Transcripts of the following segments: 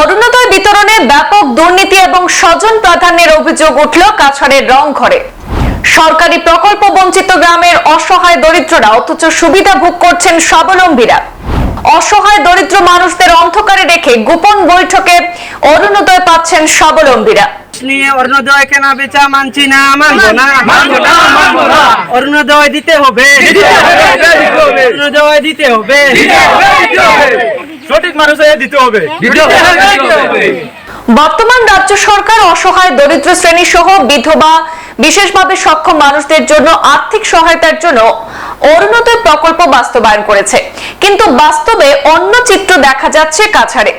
অরুণোদয় বিতরণে ব্যাপক দুর্নীতি এবং স্বজন প্রাধান্যের অভিযোগ উঠল কাছাড়ের রংঘরে। সরকারি প্রকল্প বঞ্চিত গ্রামের অসহায় দরিদ্ররা অথচ সুবিধা ভোগ করছেন স্বাবলম্বীরা। অসহায় দরিদ্র মানুষদের অন্ধকারে রেখে গোপন বৈঠকে অরুণোদয় পাচ্ছেন স্বাবলম্বীরা। নিয়ে অরুণোদয় কেনা বেচা মানছি না মানবো না। অরুণোদয় দিতে হবে। দিতে হবে, দিতে হবে। অরুণোদয় দিতে হবে। সঠিক মানুষে দিতে হবে। দিতে হবে। বর্তমান রাজ্য সরকার অসহায় দরিদ্র শ্রেণি সহ বিধবা বিশেষভাবে সক্ষম মানুষদের জন্য আর্থিক সহায়তার জন্য অরুণোদয় প্রকল্প বাস্তবায়ন করেছে। কিন্তু বাস্তবে অন্য চিত্র দেখা যাচ্ছে কাছাড়ে।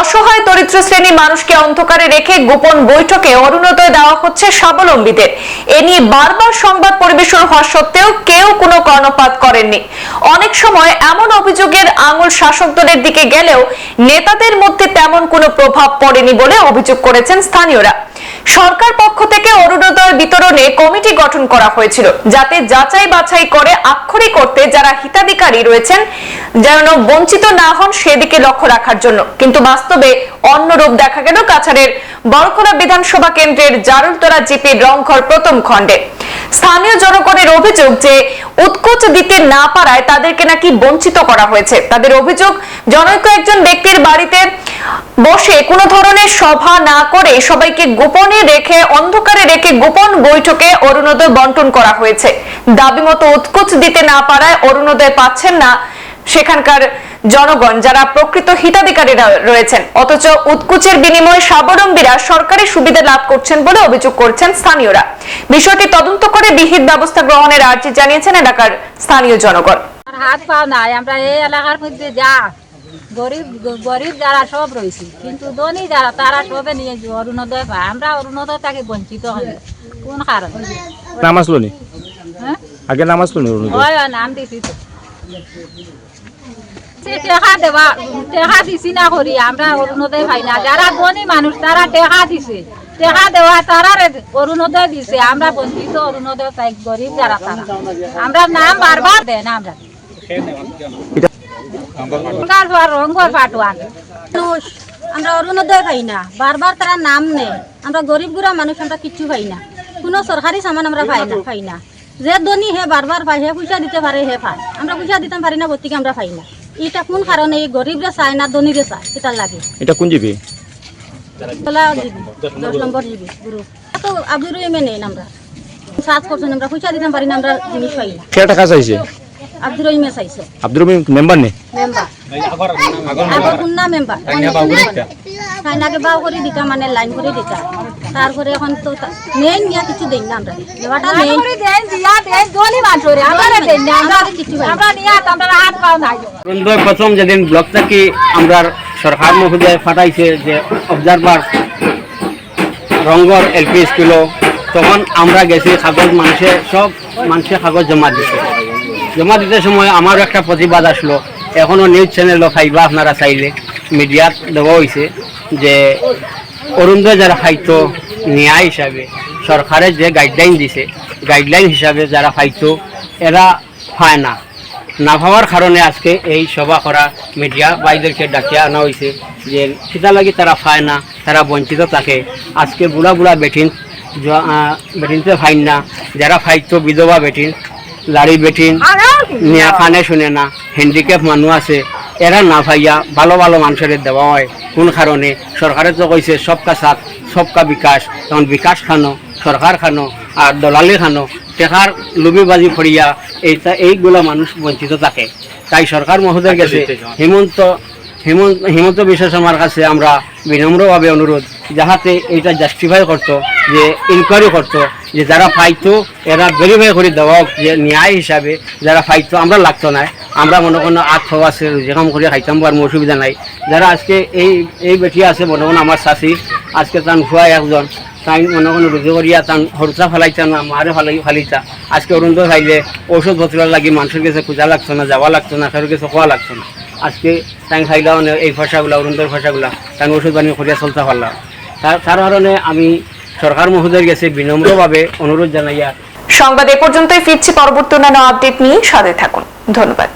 অসহায় দরিদ্র শ্রেণি মানুষকে অন্ধকারে রেখে গোপন বৈঠকে অরুণোদয় দেওয়া হচ্ছে স্বাবলম্বীদের। এ নিয়ে বারবার সংবাদ পরিবেশন হওয়া সত্ত্বেও কেউ কোনো কর্ণপাত করেননি। অনেক সময় এমন অভিযোগের আঙুল শাসক দলের দিকে গেলেও নেতাদের মধ্যে তেমন কোনো প্রভাব পড়েনি বলে অভিযোগ করেছেন স্থানীয়রা। সরকার পক্ষ থেকে অরুণোদয় বিতরণে কমিটি গঠন করা হয়েছিল, যাতে যাচাই বাছাই করে আক্ষরিক করতে যারা হিতাধিকারী রয়েছেন, যেন বঞ্চিত না হন সেদিকে লক্ষ্য রাখার জন্য। কিন্তু বাস্তবে অন্য রূপ দেখা গেল কাছাড়ের বরখোলা বিধানসভা কেন্দ্রের জারুলতলা জিপির রংঘর প্রথম খণ্ডে। স্থানীয় জনগণের অভিযোগ যে উৎকোচ দিতে না পারায় তাদেরকে নাকি বঞ্চিত করা হয়েছে। তাদের অভিযোগ, জনৈক একজন ব্যক্তির বাড়িতে বসে কোনো ধরনের সভা না করে সবাইকে গোপনে রেখে, অন্ধকারে রেখে গোপন বৈঠকে অরুণোদয় বন্টন করা হয়েছে। দাবি মতো উৎকোচ দিতে না পারায় অরুণোদয় পাচ্ছেন না সেখানকার জনগণ যারা প্রকৃত হিতাধিকারীরা রয়েছেন অথচ উৎকুচের বিনিময়ে স্বাবলম্বীরা সরকারি সুবিধা লাভ করছেন বলে অভিযোগ করছেন স্থানীয়রা। বিষয়টি তদন্ত করে বিহিত ব্যবস্থা গ্রহণের আর্জি জানিয়েছেন এলাকার স্থানীয় জনগণ। হাত পাও নাই আমরা এই এলাকার মধ্যে যা গরিব গরিব যারা সব রয়েছে কিন্তু ধনী যারা তারা সবে নিয়ে অরুণোদয় পায়। আমরা অরুণোদয় তাকে বঞ্চিত হই। কোন কারণে? নাম আসলো নি হ্যাঁ? আগে নাম আসলো নি অরুণোদয় নাম দিছি তো। তারা গরিব নাম আমরা। গরিব গুড়া মানুষ, আমরা কিচ্ছু পাই না। কোনো সরকারি সামান আমরা পাই না পাই না। যে ধনী হে বারবার পাই হে পয়সা দিতে পারে, হে পায়। আমরা পয়সা দিতে পারি না, গতিকে আমরা পাই না। এটা কোন কারণে? এই গরিবরে চায় না ধনীরে চায়? সেটা লাগে। এটা কোন জিবি? দিবি দশ নম্বর দিবি গুরু। তো আব্দুর রহিমে নেই আমরা। সাজ করছেন আমরা পয়সা দিতে পারি না আমরা জিনিস পাই না। কে টাকা চাইছে আব্দুর রহিমে চাইছে আব্দুর রহিম মেম্বার নে? মেম্বার। আগর কোন মেম্বার। ফাইনাকে বাও করে দিতা মানে লাইন করে দিতা। তারপরে এখন তো নেই নিয়া কিছু দেই না আমরা। দেওয়াটা নেই আমরা নিয়ে আমরা হাত পাও নাই। অরুণোদয় প্রথম যেদিন ব্লক থেকে আমরা সরকার মহোদয় ফাটাইছে যে অবজারভার রঙ্গর এলপি স্কুল তখন আমরা গেছি কাগজ মানুষে সব মানুষের কাগজ জমা দিছে। জমা দিতে সময় আমারও একটা প্রতিবাদ আসলো। এখনও নিউজ চ্যানেলও খাইবা আপনারা চাইলে। মিডিয়াত দেওয়া হয়েছে যে অরুণোদয় যারা খাইতো ন্যায় হিসাবে সরকারের যে গাইডলাইন দিছে গাইডলাইন হিসাবে যারা খাইতো এরা পায় না। না পাওয়ার কারণে আজকে এই সভা করা মিডিয়া বাইদেরকে ডাকিয়ে আনা হয়েছে যে সেটা লাগি তারা পায় না, তারা বঞ্চিত থাকে। আজকে বুড়া বুড়া বেটিন বেটিনতে ফাইন না। যারা ফাইতো বিধবা বেটিন লাড়ি বেটিন, নিয়া কানে শুনে না হ্যান্ডিক্যাপ মানুষ আছে, এরা না ভাইয়া ভালো ভালো মানুষের দেওয়া হয়। কোন কারণে? সরকারে তো কইছে, সবকা সাথ। সবকা বিকাশ তখন বিকাশ খানো সরকার খানো আর দলালি খানো টেকার লুবিবাজি ফরিয়া এইটা এইগুলা মানুষ বঞ্চিত থাকে। তাই সরকার মহোদয়ের কাছে হিমন্ত হিমন্ত হিমন্ত বিশ্ব শর্মার কাছে আমরা বিনম্রভাবে অনুরোধ যাহাতে এইটা জাস্টিফাই করতো যে ইনকোয়ারি করতো যে যারা পাইতো এরা ভেরিফাই করে দেওয়া যে ন্যায় হিসাবে যারা পাইতো আমরা লাগতো না। আমরা মনে কোনো খাওয়া আছে রুজি কাম করে খাইতাম আর অসুবিধা নাই। যারা আজকে এই এই বেটি আছে মনে কোনো আমার শাশি আজকে তান ফুয়া একজন। তাই মনে কোনো রুজি করিয়া তান হরচা ফেলাইতা না মারে ফালাই ফালিতা আজকে অরুণোদয় খাইলে ঔষধপত্র লাগি মানুষের কাছে পূজা লাগতো না যাওয়া লাগতো না কারোর কাছে খোয়া লাগতো না। আজকে তাই খাইলাও না, এই ভাষাগুলা অরুণোদয়ের ভাষাগুলা তাই ওষুধ বানিয়ে করিয়া চলতে পারলাম তার তার কারণে আমি সরকার মহোদয়ের কাছে বিনম্রভাবে অনুরোধ জানাইয়া সংবাদ এ পর্যন্তই ফিরছি পরবর্তী অন্যান্য আপডেট নিয়ে সাথে থাকুন। ধন্যবাদ।